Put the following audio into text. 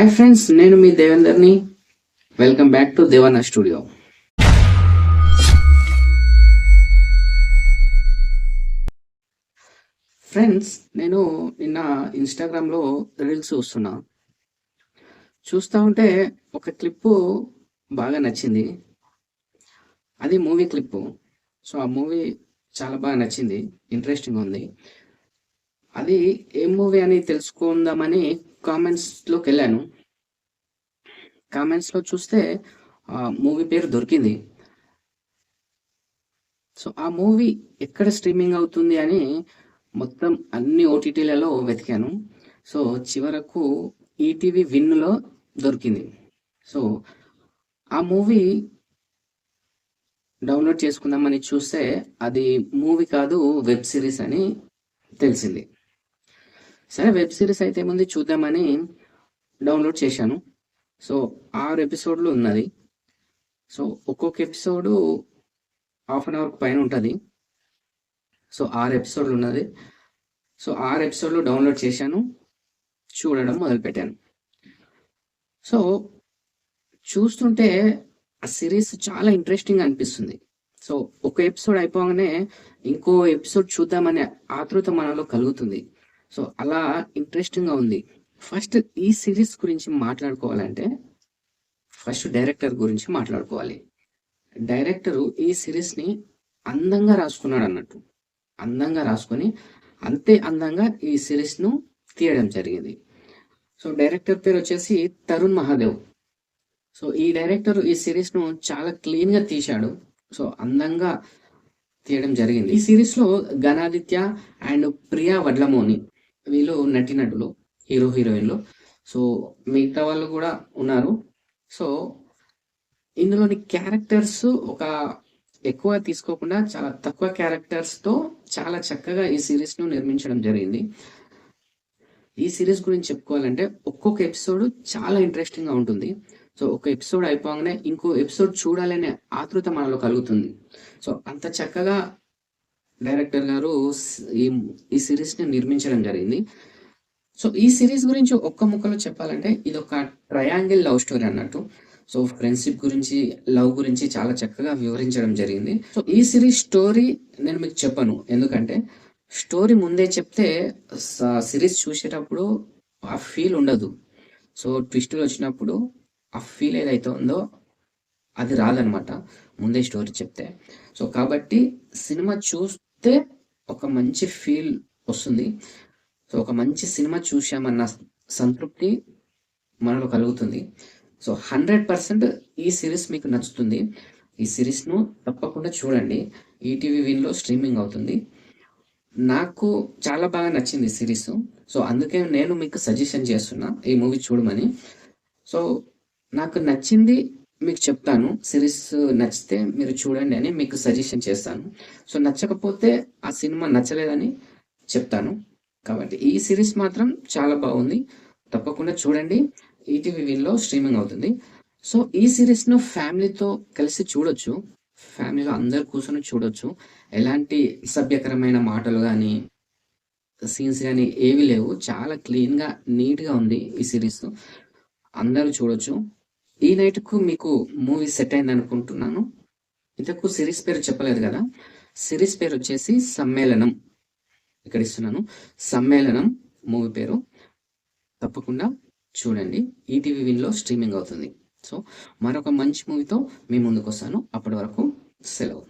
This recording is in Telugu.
హాయ్ ఫ్రెండ్స్ నేను మీ దేవేందర్ని. Welcome back to Devanna studio friends నేను నిన్న ఇన్స్టాగ్రామ్లో రీల్స్ చూస్తున్నా. చూస్తూ ఉంటే ఒక క్లిప్పు బాగా నచ్చింది. అది మూవీ క్లిప్పు సో ఆ మూవీ చాలా బాగా నచ్చింది. ఇంట్రెస్టింగ్ ఉంది. అది ఏం మూవీ అని తెలుసుకుందామని కామెంట్స్లోకి వెళ్ళాను. కామెంట్స్లో చూస్తే ఆ మూవీ పేరు దొరికింది. సో ఆ మూవీ ఎక్కడ స్ట్రీమింగ్ అవుతుంది అని మొత్తం అన్ని ఓటీటీలలో వెతికాను. సో చివరకు ఈటీవీ విన్లో దొరికింది. సో ఆ మూవీ డౌన్లోడ్ చేసుకుందామని చూస్తే అది మూవీ కాదు వెబ్ సిరీస్ అని తెలిసింది. సరే వెబ్ సిరీస్ అయితే ఏముంది? చూద్దామని డౌన్లోడ్ చేశాను. సో ఆరు ఎపిసోడ్లు ఉన్నది. సో ఒక్కొక్క ఎపిసోడు హాఫ్ అన్ అవర్ పైన ఉంటుంది. సో ఆరు ఎపిసోడ్లు ఉన్నది. సో ఆరు ఎపిసోడ్లు డౌన్లోడ్ చేశాను. చూడడం మొదలుపెట్టాను. సో చూస్తుంటే ఆ సిరీస్ చాలా ఇంట్రెస్టింగ్ అనిపిస్తుంది. సో ఒక ఎపిసోడ్ అయిపోగానే ఇంకో ఎపిసోడ్ చూద్దామనే ఆతృత మనలో కలుగుతుంది. సో అలా ఇంట్రెస్టింగ్గా ఉంది. ఫస్ట్ ఈ సిరీస్ గురించి మాట్లాడుకోవాలంటే ఫస్ట్ డైరెక్టర్ గురించి మాట్లాడుకోవాలి. డైరెక్టరు ఈ సిరీస్ని అందంగా రాసుకున్నాడు అన్నట్టు. అందంగా రాసుకొని అంతే అందంగా ఈ సిరీస్ను తీయడం జరిగింది. సో డైరెక్టర్ పేరు వచ్చేసి తరుణ్ మహాదేవ్ సో ఈ డైరెక్టర్ ఈ సిరీస్ను చాలా క్లీన్గా తీశాడు. సో అందంగా తీయడం జరిగింది. ఈ సిరీస్లో గణాదిత్య అండ్ ప్రియా వడ్లమోని వీళ్ళు నటినటులు హీరో హీరోయిన్లు. సో మిగతా వాళ్ళు కూడా ఉన్నారు. సో ఇందులోని క్యారెక్టర్స్ ఒక ఎక్కువ తీసుకోకుండా చాలా తక్కువ క్యారెక్టర్స్తో చాలా చక్కగా ఈ సిరీస్ను నిర్మించడం జరిగింది. ఈ సిరీస్ గురించి చెప్పుకోవాలంటే ఒక్కొక్క ఎపిసోడ్ చాలా ఇంట్రెస్టింగ్గా ఉంటుంది. సో ఒక ఎపిసోడ్ అయిపోగానే ఇంకో ఎపిసోడ్ చూడాలనే ఆతృత మనలో కలుగుతుంది. సో అంత చక్కగా డైరెక్టర్ గారు ఈ ఈ సిరీస్ని నిర్మించడం జరిగింది. సో ఈ సిరీస్ గురించి ఒక్క ముక్కలో చెప్పాలంటే ఇది ఒక ట్రయాంగిల్ లవ్ స్టోరీ అన్నట్టు. సో ఫ్రెండ్షిప్ గురించి లవ్ గురించి చాలా చక్కగా వివరించడం జరిగింది. సో ఈ సిరీస్ స్టోరీ నేను మీకు చెప్పను. ఎందుకంటే స్టోరీ ముందే చెప్తే సిరీస్ చూసేటప్పుడు ఆ ఫీల్ ఉండదు. సో ట్విస్టులు వచ్చినప్పుడు ఆ ఫీల్ ఏదైతే ఉందో అది రాదనమాట. ముందే స్టోరీ చెప్తే. సో కాబట్టి సినిమా చూస్తే ఒక మంచి ఫీల్ వస్తుంది. సో ఒక మంచి సినిమా చూసామన్న సంతృప్తి మనలో కలుగుతుంది. సో హండ్రెడ్ పర్సెంట్ ఈ సిరీస్ మీకు నచ్చుతుంది. ఈ సిరీస్ను తప్పకుండా చూడండి. ఈటీవీ విన్లో స్ట్రీమింగ్ అవుతుంది. నాకు చాలా బాగా నచ్చింది సిరీస్ సో అందుకే నేను మీకు సజెషన్ చేస్తున్నా ఈ మూవీ చూడమని. సో నాకు నచ్చింది మీకు చెప్తాను. సిరీస్ నచ్చితే మీరు చూడండి అని మీకు సజెషన్ చేస్తాను. సో నచ్చకపోతే ఆ సినిమా నచ్చలేదని చెప్తాను. కాబట్టి ఈ సిరీస్ మాత్రం చాలా బాగుంది. తప్పకుండా చూడండి. ఈటీవీ విన్లో స్ట్రీమింగ్ అవుతుంది. సో ఈ సిరీస్ను ఫ్యామిలీతో కలిసి చూడొచ్చు. ఫ్యామిలీలో అందరు కూర్చొని చూడొచ్చు. ఎలాంటి సభ్యకరమైన మాటలు కానీ సీన్స్ కానీ ఏవి లేవు. చాలా క్లీన్గా నీట్గా ఉంది ఈ సిరీస్. అందరూ చూడొచ్చు. ఈ నైట్కు మీకు మూవీ సెట్ అయింది అనుకుంటున్నాను ఇంతకు సిరీస్ పేరు చెప్పలేదు కదా? సిరీస్ పేరు వచ్చేసి సమ్మేళనం. ఇక్కడ ఇస్తున్నాను. సమ్మేళనం మూవీ పేరు. తప్పకుండా చూడండి. ఈటీవీ విన్లో స్ట్రీమింగ్ అవుతుంది. సో మరొక మంచి మూవీతో మీ ముందుకు వస్తాను అప్పటి వరకు సెలవు.